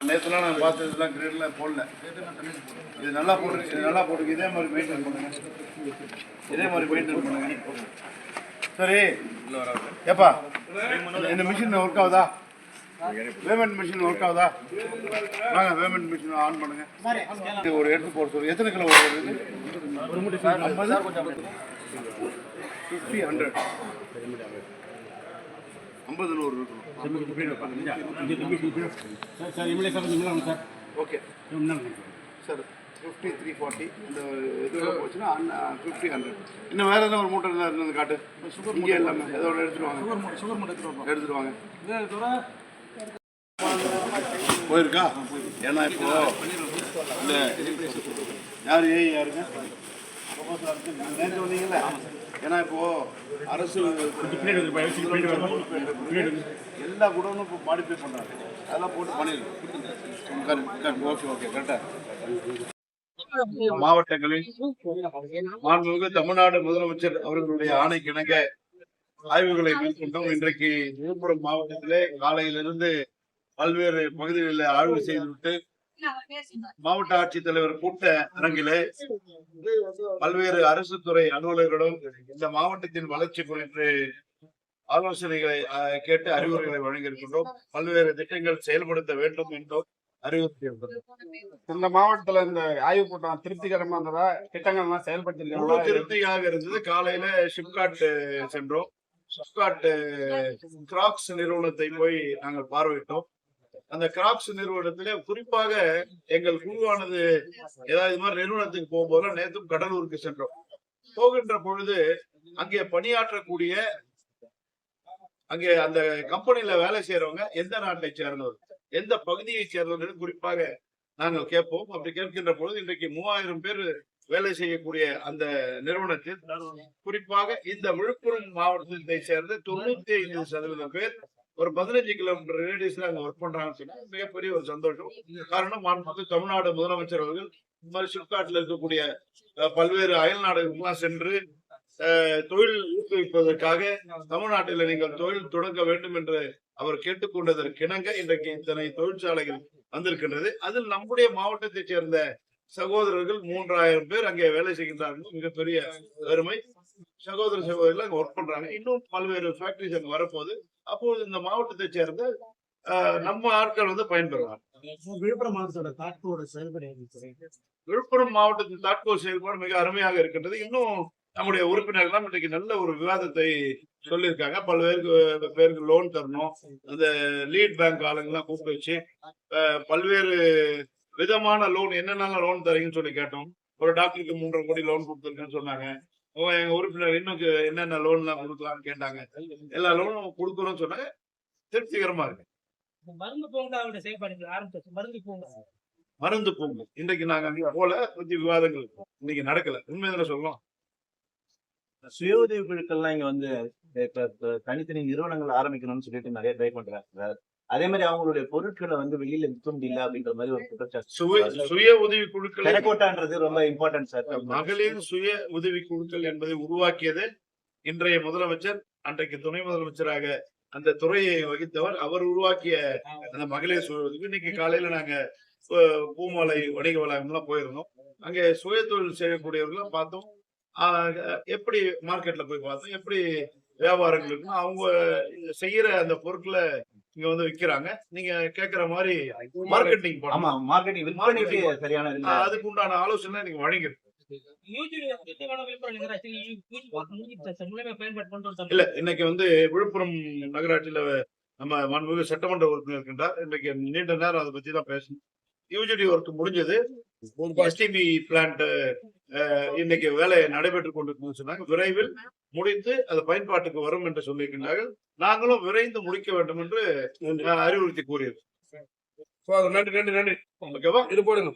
நேற்றுலாம் நான் பார்த்ததுலாம் கிரேட்லாம் போடல. இது நல்லா போட்டுருக்கு இது நல்லா போட்டுருக்கு. இதே மாதிரி மெயின்டைன் பண்ணுங்க. இதே மாதிரி மெயின்டைன் பண்ணுங்க. சரி. ஏப்பா இந்த மிஷின் ஒர்க் ஆகுதா? பேமெண்ட் மிஷின் ஒர்க் ஆகுதா? வாங்க பேமெண்ட் மிஷின் ஆன் பண்ணுங்க. ஒரு எடுத்து போட சொல்லு. எத்தனை கிலோ வருது ஃபிஃப்டி ஹண்ட்ரட் ஐம்பது? நூறு இருக்கணும் ஓகே ஃபிஃப்டி த்ரீ ஃபார்ட்டி இந்த இது போச்சுன்னா ஃபிஃப்டி ஹண்ட்ரட் இன்னும் வேறு எதாவது ஒரு மூட்டை இருந்தால் இருந்தது காட்டு? இங்கே எல்லாமே. இதோட எடுத்துட்டு வாங்க சுகர் மூட்டை சுகர் மூட்டை எடுத்துகிட்டு எடுத்துட்டு வாங்க இது தவிர போயிருக்கா? ஏன்னா இப்போ இந்த யார் ஏ யாருங்க நேற்று வந்தீங்கல்ல? ஏன்னா இப்போ அரசு எல்லா குடோனும் இப்போ மாடிஃபை பண்ணுறாங்க அதெல்லாம் போட்டு பண்ணிடுங்க. ஓகே ஓகே கரெக்டாக மாவட்டங்களில் மாண்புமிகு தமிழ்நாடு முதலமைச்சர் அவர்களுடைய இணங்க ஆய்வுகளை மேற்கொண்டோம். இன்றைக்கு விழுப்புரம் மாவட்டத்திலே காலையிலிருந்து பல்வேறு பகுதிகளில் ஆய்வு செய்துவிட்டு மாவட்ட ஆட்சித்தலைவர் கூட்ட அரங்கிலே பல்வேறு அரசு துறை அலுவலர்களிடம் இந்த மாவட்டத்தின் வளர்ச்சி குறித்து ஆலோசனைகளை கேட்டு அறிவுரைகளை வழங்கியிருக்கின்றோம். பல்வேறு திட்டங்கள் செயல்படுத்த வேண்டும் என்றும் அறிவுறுத்தியிருக்கிறோம் இந்த மாவட்டத்தில் இந்த ஆய்வு கூட்டம் திருப்திகரமாக இருந்ததா? திட்டங்கள்லாம் முழு செயல்படுத்திருக்கீங்களா திருப்தியாக இருந்தது. காலையில ஷிப்காட் சென்றோம். ஷிப்காட் கிராக்ஸ் நிறுவனத்தை போய் நாங்கள் பார்வையிட்டோம். அந்த கிராக்ஸ் நிறுவனத்திலே குறிப்பாக எங்கள் குழுவானது ஏதாவது இது மாதிரி நிறுவனத்துக்கு போகும்போது நேற்றும் கடலூருக்கு சென்றோம். போகின்ற பொழுது அங்கே பணியாற்றக்கூடிய அங்கே அந்த கம்பெனில வேலை செய்யறவங்க எந்த நாட்டை சேர்ந்தவர் எந்த பகுதியை சேர்ந்தவர்கள்? குறிப்பாக நாங்கள் கேட்போம். அப்படி கேட்கின்ற பொழுது இன்றைக்கு மூவாயிரம் பேர் வேலை செய்யக்கூடிய அந்த நிறுவனத்தில் குறிப்பாக இந்த விழுப்புரம் மாவட்டத்தை சேர்ந்த தொண்ணூத்தி ஐந்து சதவீதம் பேர் ஒரு பதினஞ்சு கிலோமீட்டர் ரேடியஸ்ல அங்க ஒர்க் பண்றாங்கன்னு சொன்னா மிகப்பெரிய ஒரு சந்தோஷம். காரணம் வந்து தமிழ்நாடு முதலமைச்சர் அவர்கள் இந்த மாதிரி சிப்காட்ல இருக்கக்கூடிய அஹ், பல்வேறு அயல் நாடுகளுக்கெல்லாம் சென்று தொழில் ஊக்குவிப்பதற்காக தமிழ்நாட்டில் நீங்கள் தொழில் தொடங்க வேண்டும் என்று அவர் கேட்டுக்கொண்டதற்கிணங்க இன்றைக்கு இத்தனை தொழிற்சாலைகள் வந்திருக்கின்றது. அதில் நம்முடைய மாவட்டத்தைச் சேர்ந்த சகோதரர்கள் மூன்றாயிரம் பேர் அங்கே வேலை செய்கின்றார்கள். மிகப்பெரிய பெருமை. சகோதர சகோதரிகள் அங்க ஒர்க் பண்றாங்க. இன்னும் பல்வேறு ஃபேக்டரிஸ் அங்க வரப்போகுது. அப்போது இந்த மாவட்டத்தை சேர்ந்த நம்ம ஆட்கள் வந்து பயன்பெறுவாங்க. விழுப்புரம் மாவட்டத்தோட காட்டோட செயல்பட விழுப்புரம் மாவட்டத்தின் தாட்கோ செயல்பாடு மிக அருமையாக இருக்கின்றது. இன்னும் நம்முடைய உறுப்பினர்கள் இன்றைக்கு நல்ல ஒரு விவாதத்தை சொல்லியிருக்காங்க. பல்வேறு பேருக்கு லோன் தரணும். அந்த லீட் பேங்க் ஆளுங்கெல்லாம் கூப்பிட்டு வச்சு பல்வேறு விதமான லோன் என்னென்ன லோன் தரீங்கன்னு சொல்லி கேட்டோம். ஒரு டாக்டருக்கு மூன்றரை கோடி லோன் கொடுத்துருக்கேன்னு சொன்னாங்க. எங்க உறுப்பினர் இன்னும் என்னென்ன லோன்லாம் கொடுக்கலாம்னு கேட்டாங்க. எல்லா லோனும் கொடுக்குறோம்னு சொன்னாங்க. திருப்திகரமா இருக்கு. மருந்து பூங்காவோட செயல்பாடுகள் ஆரம்பிச்சு மருந்து பூங்கா. மருந்து பூங்கு. இன்றைக்கு நாங்க அங்க போல கொஞ்சம் விவாதங்கள் இன்னைக்கு நடக்கல. உண்மைதானே சொல்லலாம் சுய உதவி குழுக்கள்லாம் இங்க வந்து இப்ப தனித்தனி நிறுவனங்கள் ஆரம்பிக்கணும்னு சொல்லிட்டு நிறைய ட்ரை பண்றாங்க சார் அதே மாதிரி அவங்களுடைய பொருட்களை வந்து வெளியில விற்க முடியல அப்படின்ற மாதிரி ஒரு குற்றச்சாட்டு சுய உதவி குழுக்களை டெரகோட்டான்றது ரொம்ப இம்பார்ட்டன்ட் சார். மகளிர் சுய உதவி குழுக்கள் என்பதை உருவாக்கியது இன்றைய முதலமைச்சர் அன்றைக்கு துணை முதலமைச்சராக அந்த துறையை வகித்தவர். அவர் உருவாக்கிய அந்த மகளிர் சுய உதவி. இன்னைக்கு காலையில நாங்க பூமாலை வணிக வளாகம்லாம் போயிருந்தோம். அங்கே சுய தொழில் செய்யக்கூடியவர்களாம் பார்த்தோம். எப்படி மார்க்கெட்ல போய் பார்த்தோம் எப்படி வியாபாரங்கள் இருக்குன்னு அவங்க செய்யற அந்த பொருட்களை இங்க வந்து விக்கிறாங்க. நீங்க கேக்குற மாதிரி மார்க்கெட்டிங் ஆமா மார்க்கெட்டிங் விற்பனைக்கு சரியான அதுக்கு உண்டான ஆலோசனை நீங்க வழங்கிருக்கு இல்ல இன்னைக்கு வந்து விழுப்புரம் நகராட்சியில நம்ம மாண்புமிகு சட்டமன்ற உறுப்பினர் இருக்கின்றார். இன்னைக்கு நீண்ட நேரம் அதை பத்தி தான் பேசணும். யூஜிடி ஒர்க் முடிஞ்சது. எஸ்டிபி பிளான்ட் இன்னைக்கு வேலை நடைபெற்றுக் கொண்டிருக்குன்னு சொன்னாங்க. விரைவில் முடித்து அது பயன்பாட்டுக்கு வரும் என்று சொல்லியிருக்கின்றார்கள் நாங்களும் விரைந்து முடிக்க வேண்டும் என்று அறிவுறுத்தி கூறியிருக்கோம். நன்றி நன்றி நன்றி. ஓகேவா இது போடுங்க.